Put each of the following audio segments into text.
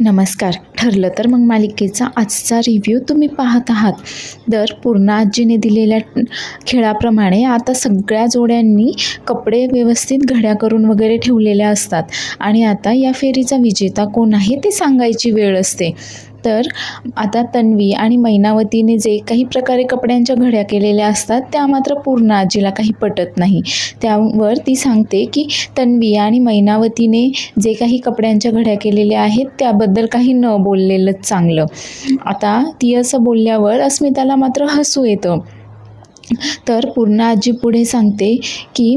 नमस्कार. ठरलं तर मग मालिकेचा आजचा रिव्ह्यू तुम्ही पाहत आहात. तर पूर्ण आजीने दिलेल्या खेळाप्रमाणे आता सगळ्या जोड्यांनी कपडे व्यवस्थित घड्या करून वगैरे ठेवलेल्या असतात. आणि आता या फेरीचा विजेता कोण आहे ते सांगायची वेळ असते. तर आता तन्वी आणि मैनावतीने जे काही प्रकारे कपड्यांच्या घड्या केलेल्या असतात त्या मात्र पूर्ण आजीला काही पटत नाही. त्यावर ती सांगते की तन्वी आणि मैनावतीने जे काही कपड्यांच्या घड्या केलेल्या आहेत त्याबद्दल काही न बोललेलंच चांगलं. आता ती असं बोलल्यावर अस्मिताला मात्र हसू येतं. तर पूर्ण आजी पुढे सांगते की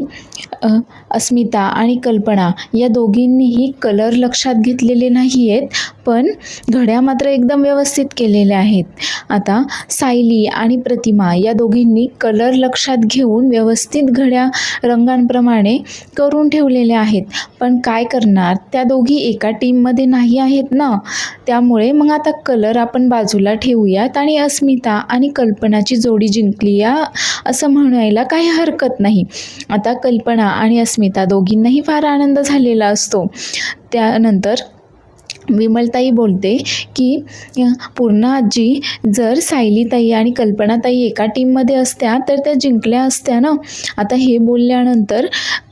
अस्मिता आणि कल्पना या दोघींनीही कलर लक्षात घेतलेले नाही आहेत पण घड्या मात्र एकदम व्यवस्थित केलेल्या आहेत. आता सायली आणि प्रतिमा या दोघींनी कलर लक्षात घेऊन व्यवस्थित घड्या रंगांप्रमाणे करून ठेवलेल्या आहेत. पण काय करणार? त्या दोघी एका टीममध्ये नाही आहेत ना? त्यामुळे मग आता कलर आपण बाजूला ठेवूयात आणि अस्मिता आणि कल्पनाची जोडी जिंकली या असं म्हणायला काही हरकत नाही. आता कल्पना आणि अस्मिता दोघींनाही फार आनंद झालेला असतो. त्यानंतर विमलताई बोलते की पूर्ण आजी जर सायलीताई आणि कल्पनाताई एका टीममध्ये असत्या तर त्या जिंकल्या असत्या ना? आता हे बोलल्यानंतर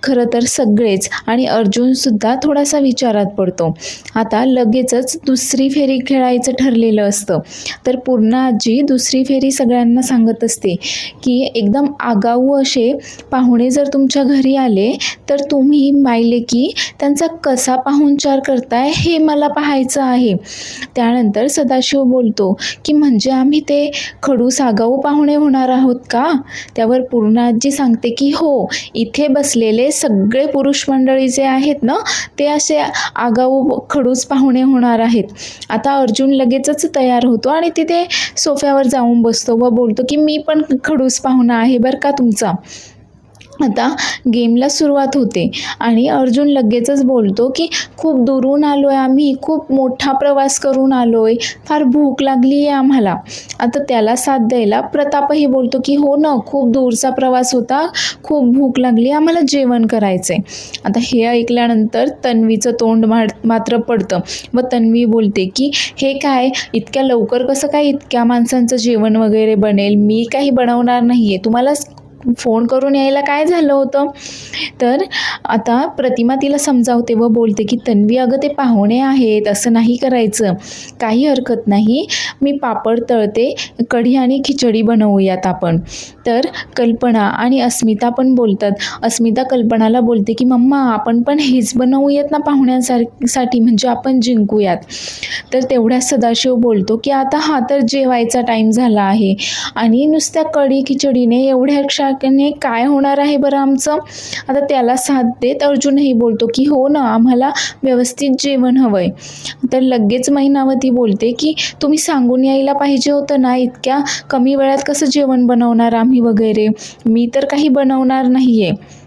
खरं तर सगळेच. आणि अर्जुनसुद्धा थोडासा विचारात पडतो. आता लगेचच दुसरी फेरी खेळायचं ठरलेलं असतं. तर पूर्ण आजी दुसरी फेरी सगळ्यांना सांगत असते की एकदम आगाऊ असे पाहुणे जर तुमच्या घरी आले तर तुम्ही मायले की त्यांचा कसा पाहुणचार करताय हे मला पाहायचं आहे. त्यानंतर सदाशिव बोलतो की म्हणजे आम्ही ते खडूस आगाऊ पाहुणे होणार आहोत का? त्यावर पूर्ण आजी सांगते की हो इथे बसलेले सगळे पुरुष मंडळी जे आहेत ना ते असे आगाऊ खडूस पाहुणे होणार आहेत. आता अर्जुन लगेचच तयार होतो आणि तिथे सोफ्यावर जाऊन बसतो व बोलतो की मी पण खडूस पाहुणा आहे बरं का तुमचा? आता गेमला सुरुवात होते. आणि अर्जुन लगेचच बोलतो की खूप दुरून आलो आहे आम्ही खूप मोठा प्रवास करून आलो आहे फार भूक लागली आहे आम्हाला. आता त्याला साथ द्यायला प्रतापही बोलतो की हो ना खूप दूरचा प्रवास होता खूप भूक लागली आम्हाला जेवण करायचं आहे आता हे ऐकल्यानंतर तन्वीचं तोंड मात्र पडतं. व तन्वी बोलते की हे काय इतक्या लवकर कसं काय इतक्या माणसांचं जेवण वगैरे बनेल? मी काही बनवणार नाही आहे तुम्हाला फोन करून यायला काय झालं होतं? तर आता प्रतिमा तिला समजावते व बोलते की तन्वी अगं ते पाहुणे आहेत असं नाही करायचं. काही हरकत नाही. मी पापड तळते कढी आणि खिचडी बनवूयात आपण. तर कल्पना आणि अस्मिता पण बोलतात. अस्मिता कल्पनाला बोलते की मम्मा आपण पण हेच बनवूयात ना पाहुण्यांसारखी म्हणजे आपण जिंकूयात. तर तेवढ्या सदाशिव बोलतो की आता हा तर जेवायचा टाईम झाला आहे. आणि नुसत्या कढी खिचडीने एवढ्या क्षाने काय होणार आहे बरं आमचं? आता त्याला साथ देत अर्जुनही बोलतो की हो ना आम्हाला व्यवस्थित जेवण हवं आहे तर लगेच महिनावती बोलते की तुम्ही सांगून यायला पाहिजे होतं ना इतक्या कमी वेळात कसं जेवण बनवणार आम्ही वगैरे? मी तर काही बनवणार नाही आहे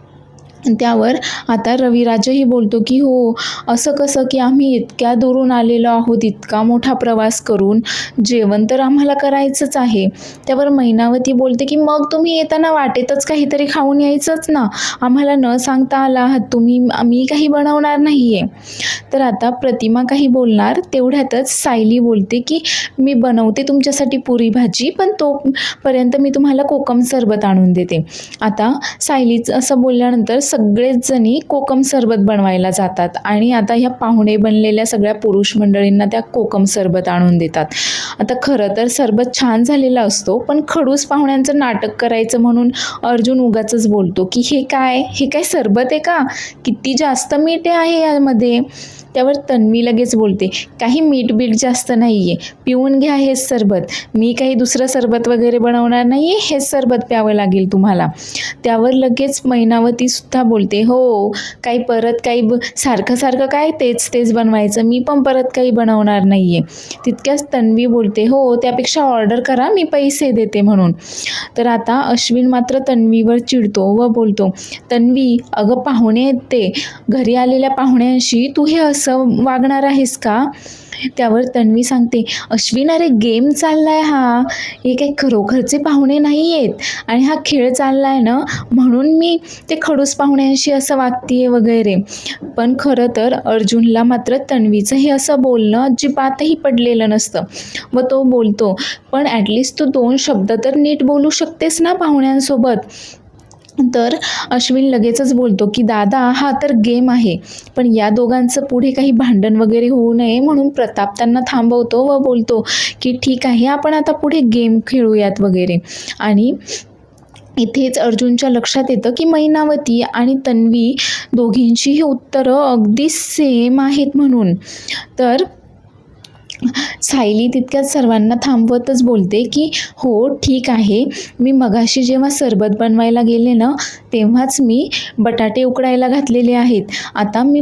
त्यावर आता रविराजही बोलतो की हो असं कसं की आम्ही इतक्या दुरून आलेलो आहोत इतका मोठा प्रवास करून जेवण तर आम्हाला करायचंच आहे. त्यावर मैनावती बोलते की मग तुम्ही येताना वाटेतच काहीतरी खाऊन यायचंच ना. आम्हाला न सांगता आला आहात तुम्ही मी काही बनवणार नाही आहे तर आता प्रतिमा काही बोलणार तेवढ्यातच सायली बोलते की मी बनवते तुमच्यासाठी पुरी भाजी पण तोपर्यंत मी तुम्हाला कोकम सरबत आणून देते. आता सायलीचं असं बोलल्यानंतर स सगळेच जणी कोकम सरबत बनवायला जातात. आणि आता ह्या पाहुणे बनलेल्या सगळ्या पुरुष मंडळींना त्या कोकम सरबत आणून देतात. आता खरं तर सरबत छान झालेला असतो पण खडूस पाहुण्यांचं नाटक करायचं म्हणून अर्जुन उगाच बोलतो की हे काय? हे काय सरबत आहे का? किती जास्त मीठ आहे यामध्ये? त्यावर तन्वी लगेच बोलते काही मीठ बीठ जास्त नाही आहे पिऊन घ्या हेच सरबत. मी काही दुसरं सरबत वगैरे बनवणार नाही आहे हेच सरबत प्यावं लागेल तुम्हाला. त्यावर लगेच मैनावतीसुद्धा बोलते हो काही परत काही ब सारखं सारखं काय तेच तेच बनवायचं मी पण परत काही बनवणार नाही आहे तितक्याच तन्वी बोलते हो त्यापेक्षा ऑर्डर करा मी पैसे देते म्हणून. तर आता अश्विन मात्र तन्वीवर चिडतो व बोलतो तन्वी अगं पाहुणे येते घरी आलेल्या पाहुण्यांशी तू हे असं वागणार आहेस का? त्यावर तन्वी सांगते अश्विन अरे गेम चाललाय हा. हे काही खरोखरचे पाहुणे नाही आहेत आणि हा खेळ चालला आहे ना म्हणून मी ते खडूस पाहुण्यांशी असं वागतीये वगैरे. पण खरं तर अर्जुनला मात्र तन्वीचं हे असं बोलणं अजिबातही पडलेलं नसतं. व तो बोलतो पण ॲटलिस्ट तू दोन शब्द तर नीट बोलू शकतेस ना पाहुण्यांसोबत? तर अश्विन लगेचच बोलतो की दादा हा तर गेम आहे पण या दोघांचं पुढे काही भांडण वगैरे होऊ नये म्हणून प्रताप त्यांना थांबवतो व बोलतो की ठीक आहे आपण आता पुढे गेम खेळूयात वगैरे. आणि इथेच अर्जुनच्या लक्षात येतं की मैनावती आणि तन्वी दोघींचीही उत्तरं अगदी सेम आहेत म्हणून. तर सायली तितक्याच सर्वांना थांबवतच बोलते की हो ठीक आहे. मी मगाशी जेव्हा सरबत बनवायला गेले ना तेव्हाच मी बटाटे उकडायला घातलेले आहेत. आता मी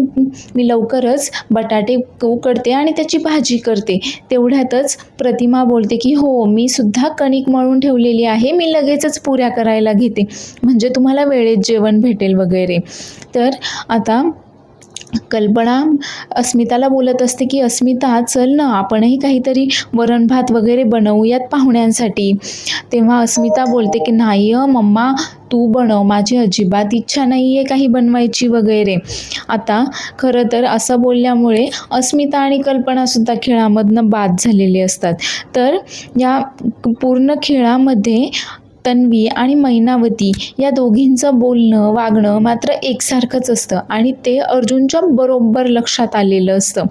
मी लवकरच बटाटे उकडते आणि त्याची भाजी करते. तेवढ्यातच प्रतिमा बोलते की हो मी सुद्धा कणिक मळून ठेवलेली आहे. मी लगेचच पुऱ्या करायला घेते. म्हणजे तुम्हाला वेळेत जेवण भेटेल वगैरे. तर आता कल्पना अस्मिताला बोलत असते की अस्मिता चल ना आपणही काहीतरी वरण भात वगैरे बनवूयात पाहुण्यांसाठी. तेव्हा अस्मिता बोलते की नाही मम्मा तू बनव माझी अजिबात इच्छा नाही आहे काही बनवायची वगैरे. आता खरं तर असं बोलल्यामुळे अस्मिता आणि कल्पनासुद्धा खेळामधनं बाद झालेली असतात. तर या पूर्ण खेळामध्ये तन्वी आणि मैनावती या दोघींचं बोलणं वागणं मात्र एकसारखंच असतं आणि ते अर्जुनच्या बरोबर लक्षात आलेलं असतं.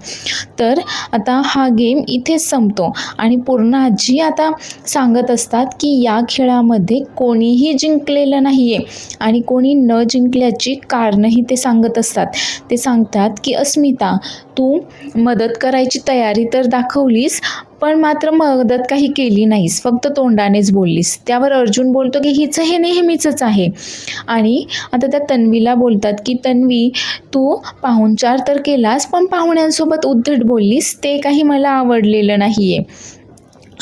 तर आता हा गेम इथेच संपतो आणि पूर्ण आजी आता सांगत असतात की या खेळामध्ये कोणीही जिंकलेलं नाही आहे आणि कोणी न जिंकल्याची कारणंही ते सांगत असतात. ते सांगतात की अस्मिता तू मदत करायची तयारी तर दाखवलीस पण मात्र मदत काही केली नाहीस. फक्त तोंडानेच बोललीस. त्यावर अर्जुन बोलतो की हिचं हे नेहमीचंच आहे. आणि आता त्या तन्वीला बोलतात की तन्वी तू पाहुणचार तर केलास पण पाहुण्यांसोबत उद्धट बोललीस. ते काही मला आवडलेलं नाही आहे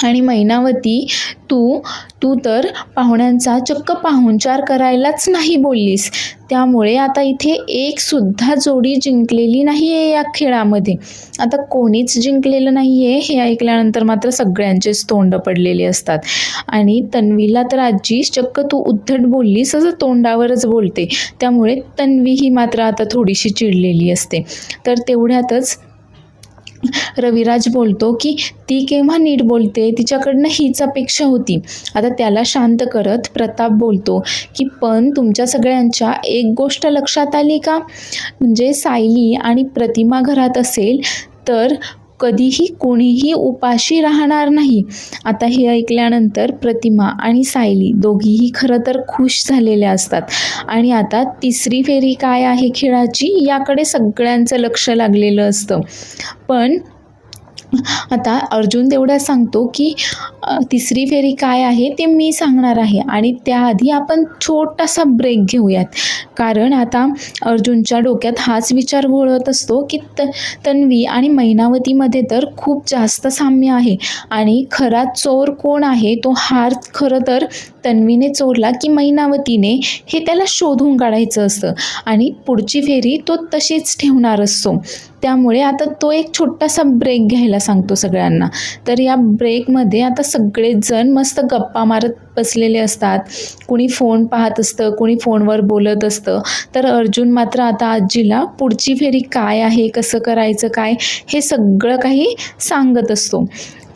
आणि मैनावती तू तू तर पाहुण्यांचा चक्क पाहुणचार करायलाच नाही बोललीस. त्यामुळे आता इथे एकसुद्धा जोडी जिंकलेली नाही आहे या खेळामध्ये. आता कोणीच जिंकलेलं नाही आहे हे ऐकल्यानंतर मात्र सगळ्यांचेच तोंड पडलेले असतात. आणि तन्वीला तर आजी चक्क तू उद्धट बोललीस असं तोंडावरच बोलते. त्यामुळे तन्वी ही मात्र आता थोडीशी चिडलेली असते. तर तेवढ्यातच रविराज बोलतो की ती केव्हा नीट बोलते? तिच्याकडनं हीच अपेक्षा होती. आता त्याला शांत करत प्रताप बोलतो की पण तुमच्या सगळ्यांच्या एक गोष्ट लक्षात आली का? म्हणजे सायली आणि प्रतिमा घरात असेल तर कधीही कोणीही उपाशी राहणार नाही. आता हे ऐकल्यानंतर प्रतिमा आणि सायली दोघीही खरं तर खुश झालेल्या असतात. आणि आता तिसरी फेरी काय आहे खेळाची? याकडे सगळ्यांचं लक्ष लागलेलं असतं. पण आता अर्जुन तेवढा सांगतो की तिसरी फेरी काय आहे ते मी सांगणार आहे आणि त्याआधी आपण छोटासा ब्रेक घेऊयात. कारण आता अर्जुनच्या डोक्यात हाच विचार घोळत असतो की त तन्वी आणि मैनावतीमध्ये तर खूप जास्त साम्य आहे आणि खरा चोर कोण आहे तो हार खरं तर तन्वीने चोरला की मैनावतीने हे त्याला शोधून काढायचं असतं आणि पुढची फेरी तो तशीच ठेवणार असतो. त्यामुळे आता तो एक छोटासा ब्रेक घ्यायला सांगतो सगळ्यांना. तर या ब्रेकमध्ये आता सगळेजण मस्त गप्पा मारत बसलेले असतात. कुणी फोन पाहत असतं कुणी फोनवर बोलत असतं. तर अर्जुन मात्र आता आजीला पुढची फेरी काय आहे कसं करायचं काय हे सगळं काही सांगत असतो.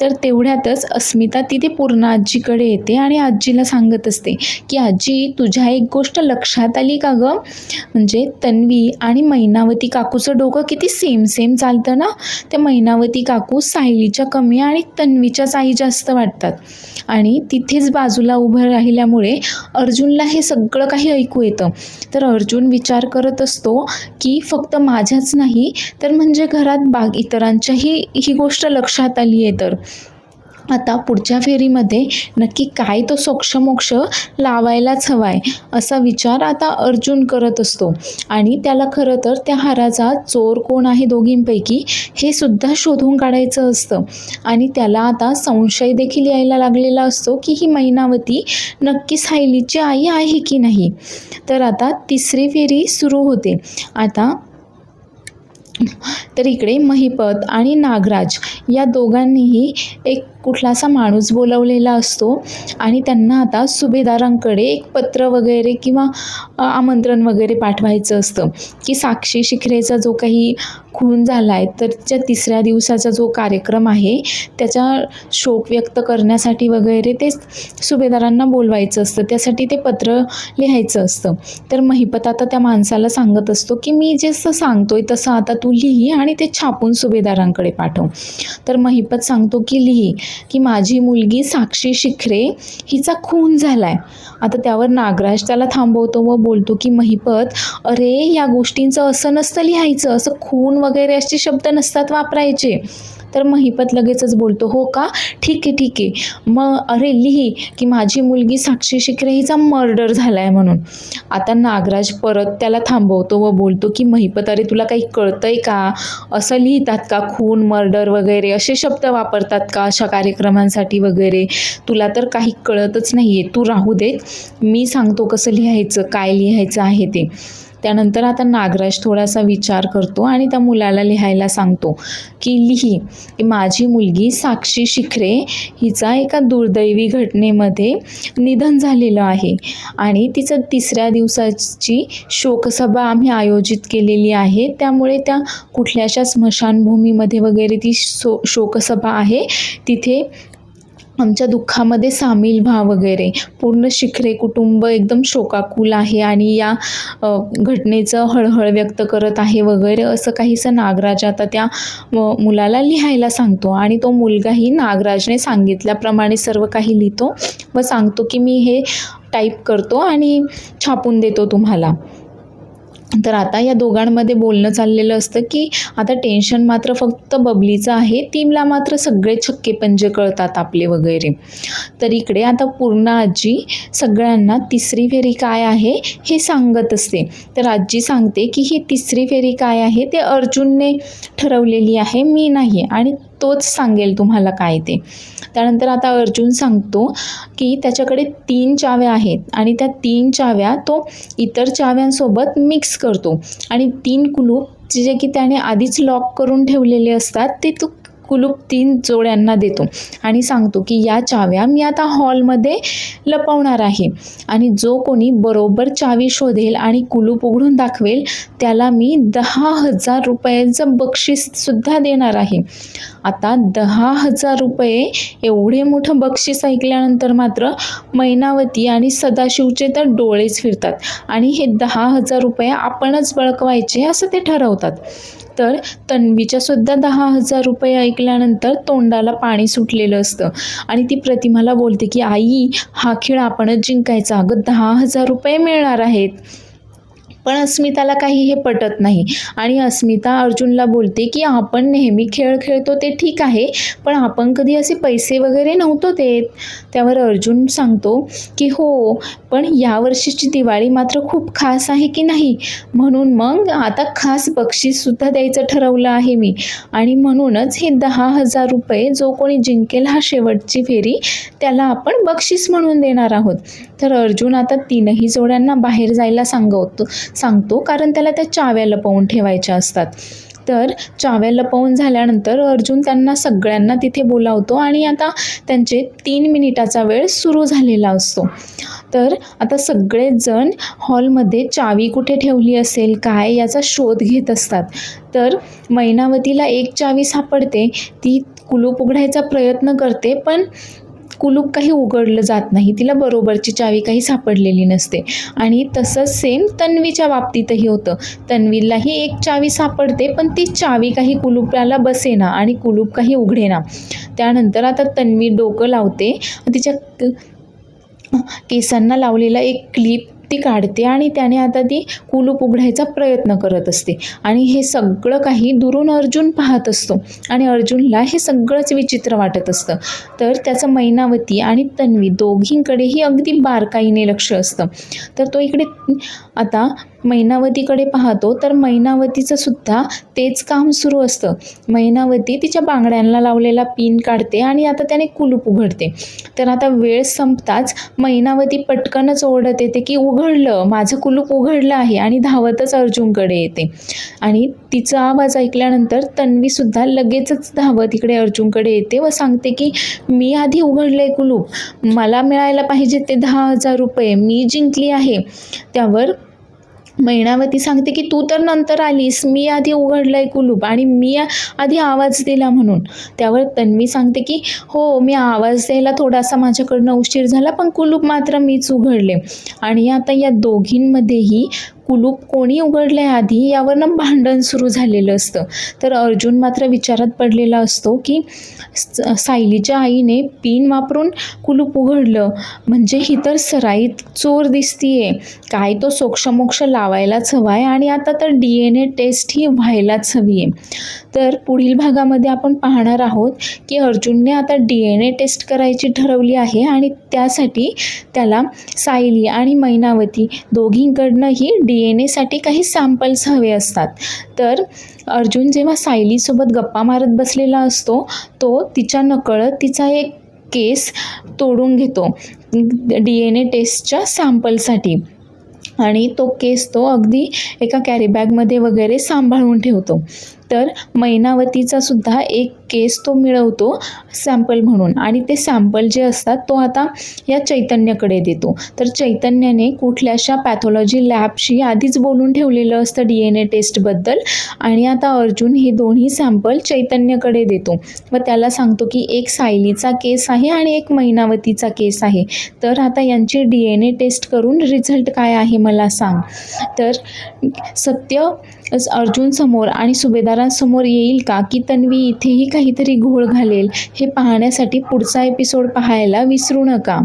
तर तेवढ्यातच अस्मिता तिथे पूर्ण आजीकडे येते आणि आजीला सांगत असते की आजी तुझ्या एक गोष्ट लक्षात आली का गं? म्हणजे तन्वी आणि मैनावती काकूचं डोकं किती सेम सेम चालतं ना? ते मैनावती काकू सायलीच्या कमी आणि तन्वीच्याच आई जास्त वाटतात. आणि तिथेच बाजूला उभं राहिल्यामुळे अर्जुनला हे सगळं काही ऐकू येतं. तर अर्जुन विचार करत असतो की फक्त माझ्याच नाही तर म्हणजे घरात बाग इतरांच्याही ही गोष्ट लक्षात आली आहे तर. आता पुढच्या फेरीमध्ये नक्की काय तो सोक्षमोक्ष लावायलाच हवा आहे असा विचार आता अर्जुन करत असतो. आणि त्याला खरं तर त्या हाराचा चोर कोण आहे दोघींपैकी हे सुद्धा शोधून काढायचं असतं. आणि त्याला आता संशय देखील यायला लागलेला असतो की ही मैनावती नक्की सायलीची आई आहे की नाही. तर आता तिसरी फेरी सुरू होते. आता तर इकडे महिपत आणि नागराज या दोघांनीही एक कुठलासा माणूस बोलवलेला असतो आणि त्यांना आता सुभेदारांकडे एक पत्र वगैरे किंवा आमंत्रण वगैरे पाठवायचं असतं. की साक्षी शिखरेचा जो काही खून झाला आहे तर त्या तिसऱ्या दिवसाचा जो कार्यक्रम आहे त्याचा शोक व्यक्त करण्यासाठी वगैरे ते सुभेदारांना बोलवायचं असतं. त्यासाठी ते पत्र लिहायचं असतं. तर महिपत आता त्या माणसाला सांगत असतो की मी जसं सांगतोय तसं आता तू लिही आणि ते छापून सुभेदारांकडे पाठव. तर महिपत सांगतो की लिही की माझी मुलगी साक्षी शिखरे हिचा खून झाला आहे आता त्यावर नागराज त्याला थांबवतो व बोलतो की महिपत अरे या गोष्टींचं असं नसतं लिहायचं. असं खून वगैरे असे शब्द नसतात वापरायचे. तर महिपत लगेचच बोलतो हो का? ठीक आहे ठीक आहे. मग अरे लिही की माझी मुलगी साक्षी शिकरे हिचा मर्डर झाला आहे म्हणून. आता नागराज परत त्याला थांबवतो व बोलतो की महिपत अरे तुला काही कळतंय का? असं लिहितात का खून मर्डर वगैरे? असे शब्द वापरतात का अशा कार्यक्रमांसाठी वगैरे? तुला तर काही कळतच नाही आहे तू राहू दे. मी सांगतो कसं लिहायचं काय लिहायचं आहे ते. त्यानंतर आता नागराज थोडासा विचार करतो आणि त्या मुलाला लिहायला सांगतो की लिही माझी मुलगी साक्षी शिखरे हिचा एका दुर्दैवी घटनेमध्ये निधन झालेलं आहे आणि तिचं तिसऱ्या दिवसाची शोकसभा आम्ही आयोजित केलेली आहे. त्यामुळे त्या कुठल्याशा स्मशानभूमीमध्ये वगैरे ती शो शोकसभा आहे. तिथे आमच्या दुःखामध्ये सामील व्हा वगैरे. पूर्ण शिखरे कुटुंब एकदम शोकाकुल आहे आणि या घटनेचं हळहळ व्यक्त करत आहे वगैरे असं काहीसं नागराज आता त्या मुलाला लिहायला सांगतो. आणि तो मुलगाही नागराजने सांगितल्याप्रमाणे सर्व काही लिहितो व सांगतो की मी हे टाईप करतो आणि छापून देतो तुम्हाला. तर आता या दोघांमध्ये बोलणं चाललेलं असतं की आता टेन्शन मात्र फक्त बबलीचं आहे. टीमला मात्र सगळे छक्के पंजे कळतात आपले वगैरे. तर इकडे आता पूर्ण आजी सगळ्यांना तिसरी फेरी काय आहे हे सांगत असते. तर आजी सांगते की ही तिसरी फेरी काय आहे ते अर्जुनने ठरवलेली आहे मी नाही. आणि तोच सांगेल तुम्हाला काय ते. त्यानंतर आता अर्जुन सांगतो की त्याच्याकडे तीन चाव्या आहेत आणि त्या तीन चाव्या तो इतर चाव्यांसोबत मिक्स करतो. आणि तीन कुलूप जे की त्याने आधीच लॉक करून ठेवलेले असतात ते तो कुलूप तीन जोड्यांना देतो. आणि सांगतो की या चाव्या मी आता हॉलमध्ये लपवणार आहे. आणि जो कोणी बरोबर चावी शोधेल आणि कुलूप उघडून दाखवेल त्याला मी दहा हजार रुपयाचं बक्षीससुद्धा देणार आहे. आता दहा हजार रुपये एवढे मोठं बक्षीस ऐकल्यानंतर मात्र मैनावती आणि सदाशिवचे तर डोळेच फिरतात. आणि हे दहा हजार रुपये आपणच बळकवायचे असं ते ठरवतात. तर तन्वीच्या सुद्धा दहा हजार रुपये ऐकल्यानंतर तोंडाला पाणी सुटलेलं असतं. आणि ती प्रतिमाला बोलते की आई हा खेळ आपणच जिंकायचा. अगं दहा हजार रुपये मिळणार आहेत. पण अस्मिताला काही हे पटत नाही. आणि अस्मिता अर्जुनला बोलते की आपण नेहमी खेळ खेळतो ते ठीक आहे पण आपण कधी असे पैसे वगैरे नव्हतो देत. त्यावर अर्जुन सांगतो की हो पण यावर्षीची दिवाळी मात्र खूप खास आहे की नाही? म्हणून मग आता खास बक्षीससुद्धा द्यायचं ठरवलं आहे मी. आणि म्हणूनच हे दहा हजार रुपये जो कोणी जिंकेल हा शेवटची फेरी त्याला आपण बक्षीस म्हणून देणार आहोत. तर अर्जुन आता तीनही जोड्यांना बाहेर जायला सांगवतो सांगतो कारण त्याला त्या चाव्या लपवून ठेवायच्या असतात. तर चाव्या लपवून झाल्यानंतर अर्जुन त्यांना सगळ्यांना तिथे बोलावतो आणि आता त्यांचे तीन मिनिटाचा वेळ सुरू झालेला असतो. तर आता सगळेच जण हॉलमध्ये चावी कुठे ठेवली असेल काय याचा शोध घेत असतात. तर मैनावतीला एक चावी सापडते ती कुलूप उघडायचा प्रयत्न करते पण कुलूप काही उघडलं जात नाही. तिला बरोबरची चावी काही सापडलेली नसते. आणि तसंच सेम तन्वीच्या बाबतीतही होतं. तन्वीलाही एक चावी सापडते पण ती चावी काही कुलूपाला बसेना आणि कुलूप काही उघडेना. त्यानंतर आता तन्वी डोकं लावते. तिच्या केसांना लावलेला एक क्लिप ती काढते आणि त्याने आता ती कुलूप उघडायचा प्रयत्न करत असते. आणि हे सगळं काही दुरून अर्जुन पाहत असतो. आणि अर्जुनला हे सगळंच विचित्र वाटत असतं. तर त्याचं मैनावती आणि तन्वी दोघींकडेही अगदी बारकाईने लक्ष असतं. तर तो इकडे आता मैनावतीकडे पाहतो तर मैनावतीचं सुद्धा तेच काम सुरू असतं. मैनावती तिच्या बांगड्यांना लावलेला पिन काढते आणि आता त्याने कुलूप उघडते. तर आता वेळ संपताच मैनावती पटकनच ओरडत येते की उघडलं माझं कुलूप उघडलं आहे आणि धावतच अर्जुनकडे येते. आणि तिचा आवाज ऐकल्यानंतर तन्वीसुद्धा लगेचच धावत इकडे अर्जुनकडे येते व सांगते की मी आधी उघडलं आहे कुलूप. मला मिळायला पाहिजे ते दहा हजार रुपये. मी जिंकली आहे. त्यावर मैणावती सांगते की तू तर नंतर आलीस. मी आधी उघडलंय कुलूप आणि मी आधी आवाज दिला म्हणून. त्यावर तन्वी सांगते की हो मी आवाज द्यायला थोडासा माझ्याकडनं उशीर झाला पण कुलूप मात्र मीच उघडले. आणि आता या दोघींमध्येही कुलूप कोणी उघडले आधी यावरनं भांडण सुरू झालेलं असतं. तर अर्जुन मात्र विचारात पडलेला असतो की स- सायलीच्या आईने पिन वापरून कुलूप उघडलं. म्हणजे ही तर सराईत चोर दिसतीये. काय तो सोक्षमोक्ष लावायलाच हवा आहे आणि आता तर डी एन ए टेस्ट ही व्हायलाच हवी आहे तर पुढील भागामध्ये आपण पाहणार आहोत की अर्जुनने आता डी एन ए टेस्ट करायची ठरवली आहे आणि त्यासाठी त्याला सायली आणि मैनावती दोघींकडनंही डी एन एसाठी काही सॅम्पल्स हवे असतात. तर अर्जुन जेव्हा सायलीसोबत गप्पा मारत बसलेला असतो तो तिच्या नकळत तिचा एक केस तोडून घेतो डी एन ए टेस्टच्या सॅम्पलसाठी आणि तो केस तो अगदी एका कॅरीबॅगमध्ये वगैरे सांभाळून ठेवतो. तर मैनावतीचा सुद्धा एक केस तो मिळवतो सॅम्पल म्हणून. आणि ते सॅम्पल जे असतात तो आता या चैतन्याकडे देतो. तर चैतन्याने कुठल्याशा पॅथॉलॉजी लॅबशी आधीच बोलून ठेवलेलं असतं डी एन ए टेस्टबद्दल आणि आता अर्जुन हे दोन्ही सॅम्पल चैतन्यकडे देतो. व त्याला सांगतो की एक सायलीचा केस आहे आणि एक मैनावतीचा केस आहे. तर आता यांची डी एन ए टेस्ट करून रिझल्ट काय आहे मला सांग. तर सत्य अर्जुन समोर आणि सुभेदारांसमोर येईल का? की तन्वी इथेही काहीतरी घोळ घालेल हे पाहण्यासाठी पुढचा एपिसोड पाहायला विसरू नका.